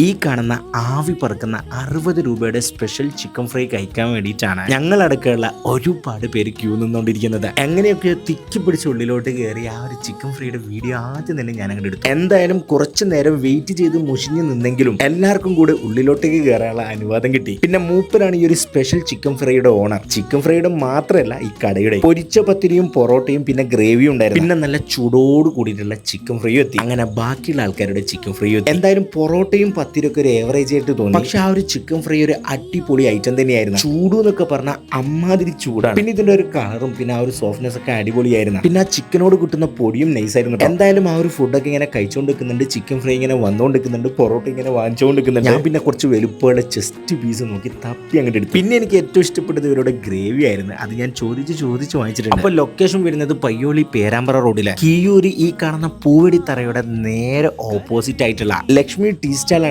ഈ കാണുന്ന ആവി പറക്കുന്ന അറുപത് രൂപയുടെ സ്പെഷ്യൽ ചിക്കൻ ഫ്രൈ കഴിക്കാൻ വേണ്ടിയിട്ടാണ് ഞങ്ങളടക്കമുള്ള ഒരുപാട് പേര് ക്യൂ നിന്നുകൊണ്ടിരിക്കുന്നത് എങ്ങനെയൊക്കെ തിക്കി പിടിച്ച് ഉള്ളിലോട്ട് കയറി ആ ഒരു ചിക്കൻ ഫ്രൈയുടെ വീഡിയോ ആദ്യം തന്നെ ഞാൻ അങ്ങോട്ട് എടുത്തു. എന്തായാലും കുറച്ചു നേരം വെയിറ്റ് ചെയ്ത് മുഷിഞ്ഞു നിന്നെങ്കിലും എല്ലാവർക്കും കൂടെ ഉള്ളിലോട്ടേക്ക് കയറാനുള്ള അനുവാദം കിട്ടി. പിന്നെ മൂപ്പരാണ് ഈ ഒരു സ്പെഷ്യൽ ചിക്കൻ ഫ്രൈയുടെ ഓണർ ചിക്കൻ ഫ്രൈയുടെ മാത്രമല്ല ഈ കടയുടെ പൊരിച്ച പത്തിരിയും പൊറോട്ടയും പിന്നെ ഗ്രേവിയും ഉണ്ടായിരുന്നു. പിന്നെ നല്ല ചൂടോട് കൂടിയിട്ടുള്ള ചിക്കൻ ഫ്രൈയും എത്തി. അങ്ങനെ ബാക്കിയുള്ള ആൾക്കാരുടെ ചിക്കൻ ഫ്രൈയും എത്തി. എന്തായാലും പൊറോട്ടയും പത്തിരിയൊക്കെ ഒരു ഏവറേജ് ആയിട്ട് തോന്നി. പക്ഷെ ആ ഒരു ചിക്കൻ ഫ്രൈ ഒരു അടിപൊളി ഐറ്റം തന്നെയായിരുന്നു. ചൂട് എന്നൊക്കെ പറഞ്ഞാൽ അമ്മാതിരി ചൂടാണ്. പിന്നെ ഇതിന്റെ ഒരു കളറും പിന്നെ ആ ഒരു സോഫ്റ്റ്നെസ് ഒക്കെ അടിപൊളിയായിരുന്നു. പിന്നെ ആ ചിക്കനോട് കിട്ടുന്ന പൊടിയും നൈസായിരുന്നു എന്തായാലും ആ ഒരു ഫുഡൊക്കെ ഇങ്ങനെ കഴിച്ചുകൊണ്ടിരിക്കുന്നുണ്ട് ചിക്കൻ ഫ്രൈ ഇങ്ങനെ വന്നുകൊണ്ടിരിക്കുന്നുണ്ട് പൊറോട്ട ഇങ്ങനെ വാങ്ങിച്ചുകൊണ്ടിരിക്കുന്നുണ്ട് ഞാൻ പിന്നെ കുറച്ച് വലുപ്പമുള്ള ചെസ്റ്റ് പീസ് നോക്കി തപ്പി അങ്ങോട്ട് എടുത്തു. പിന്നെ എനിക്ക് ഏറ്റവും ഇഷ്ടപ്പെട്ടത് ഇവരുടെ ഗ്രേവി ആയിരുന്നു. അത് ഞാൻ ചോദിച്ച് ചോദിച്ച് വാങ്ങിച്ചിട്ടുണ്ട്. അപ്പൊ ലൊക്കേഷൻ വരുന്നത് പയ്യോളി പേരാമ്പ്ര റോഡിലെ. കീയൂര് ഈ കാണുന്ന പൂവടി തറയുടെ നേരെ ഓപ്പോസിറ്റ് ആയിട്ടുള്ള ലക്ഷ്മി ടീ സ്റ്റാൾ